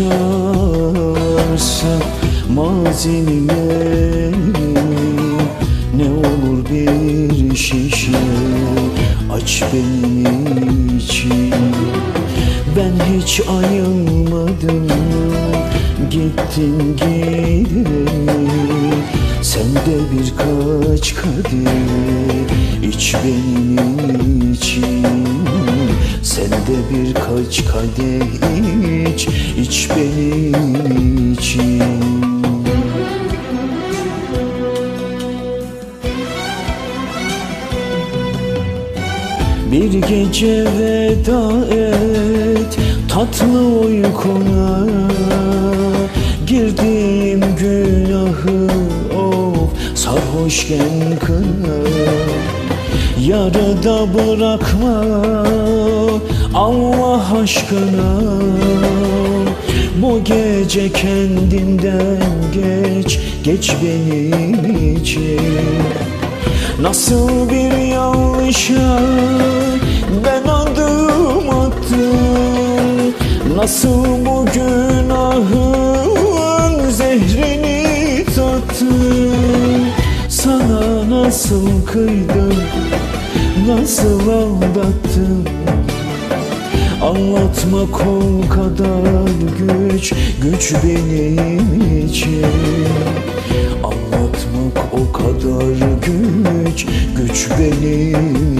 Açarsa mazinime Ne olur bir şişe aç benim için. Ben hiç ayılmadım gittin gideri Sen de birkaç kadeh iç benim birkaç kadeh iç, iç benim için. Bir gece veda et tatlı uykuna. Girdiğim günahı of sarhoşken kına Yarıda bırakma Allah aşkına. Bu gece kendinden geç, geç benim için. Nasıl bir yanlışa ben adım attım? Nasıl bu günahın zehrini tattım nasıl kıydım, nasıl aldattım? Anlatmak o kadar güç, güç benim için. Anlatmak o kadar güç, güç benim